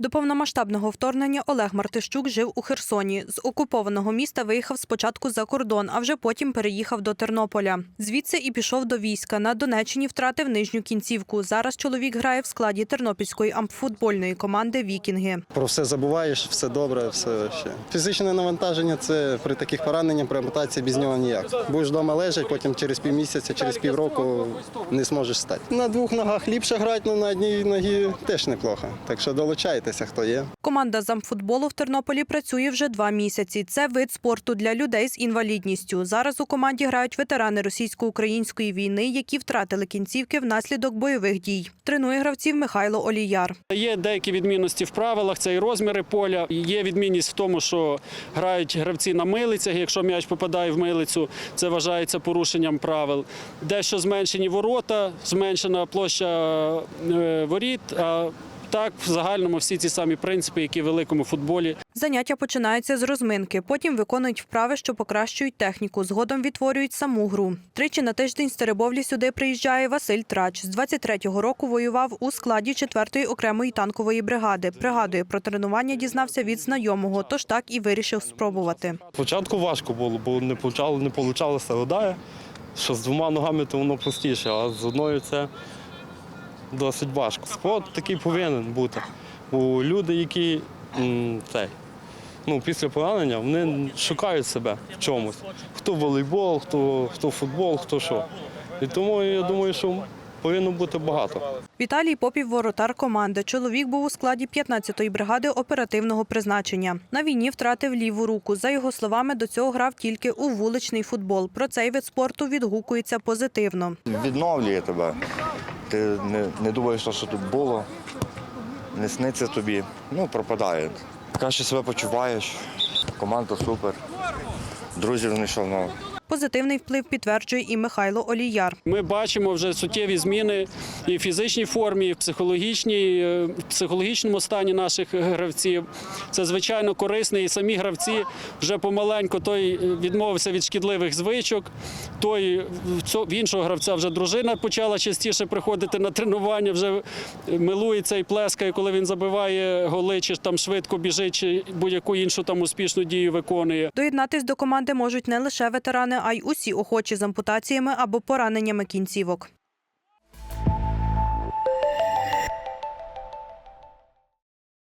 До повномасштабного вторгнення Олег Мартищук жив у Херсоні. З окупованого міста виїхав спочатку за кордон, а вже потім переїхав до Тернополя. Звідси і пішов до війська. На Донеччині втратив нижню кінцівку. Зараз чоловік грає в складі тернопільської ампфутбольної команди Вікінги. Про все забуваєш, все добре, все ще. Фізичне навантаження це при таких пораненнях, при ампутації без нього ніяк. Будеш вдома лежати, потім через півмісяця, через півроку не зможеш стати. На двох ногах ліпше грати, але на одній ногі теж неплохо. Так що долучайтеся, хто є. Команда з амфутболу в Тернополі працює вже два місяці. Це вид спорту для людей з інвалідністю. Зараз у команді грають ветерани російсько-української війни, які втратили кінцівки внаслідок бойових дій. Тренує гравців Михайло Оліяр. Є деякі відмінності в правилах, це і розміри поля. Є відмінність в тому, що грають гравці на милицях. Якщо м'яч попадає в милицю, це вважається порушенням правил. Дещо зменшені ворота, зменшена площа е, воріт. А так, в загальному всі ці самі принципи, які в великому футболі. Заняття починаються з розминки. Потім виконують вправи, що покращують техніку. Згодом відтворюють саму гру. Тричі на тиждень з Теребовлі сюди приїжджає Василь Трач. З 23-го року воював у складі 4-ї окремої танкової бригади. Пригадує, про тренування дізнався від знайомого, тож так і вирішив спробувати. Спочатку важко було, бо не получало, не получалося. Що з двома ногами то воно простіше, а з одною це досить важко. Спорт такий повинен бути. Бо люди, які цей, ну, після поранення, вони шукають себе в чомусь. Хто волейбол, хто, хто футбол, хто що. І тому я думаю, що повинно бути багато. Віталій Попів – воротар команди. Чоловік був у складі 15-ї бригади оперативного призначення. На війні втратив ліву руку. За його словами, до цього грав тільки у вуличний футбол. Про цей вид спорту відгукується позитивно. відновлює тебе. Ти не, не думаєш, що тут було, не сниться тобі. Ну, пропадає. Краще себе почуваєш, команда супер, друзів знайшов нових. Позитивний вплив підтверджує і Михайло Оліяр. Ми бачимо вже суттєві зміни і в фізичній формі, і в психологічній, е, в психологічному стані наших гравців. Це звичайно корисно. І самі гравці вже помаленьку той відмовився від шкідливих звичок. Той в іншого гравця вже дружина почала частіше приходити на тренування, вже милується і плескає, коли він забиває голи, чи там швидко біжить, чи будь-яку іншу там успішну дію виконує. Доєднатись до команди можуть не лише ветерани, а й усі охочі з ампутаціями або пораненнями кінцівок.